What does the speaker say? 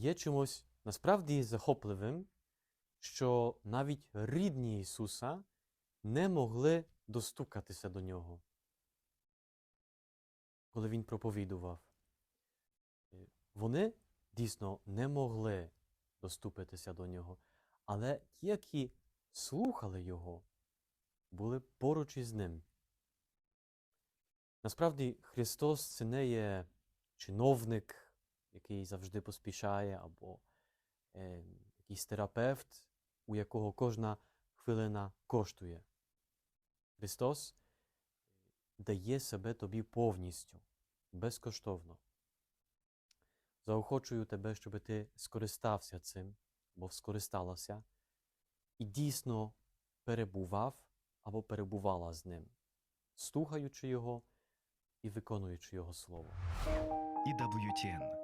є чимось насправді захопливим, що навіть рідні Ісуса не могли достукатися до нього, коли Він проповідував. Е, Вони дійсно не могли доступитися до нього, але ті, які слухали його, були поруч із ним. Насправді, Христос це не є чиновник, який завжди поспішає, або е, якийсь терапевт, у якого кожна хвилина коштує. Христос дає себе тобі повністю, безкоштовно. Заохочую тебе, щоб ти скористався цим, або скористалася, і дійсно перебував або перебувала з ним, слухаючи його і виконуючи його слово. EWTN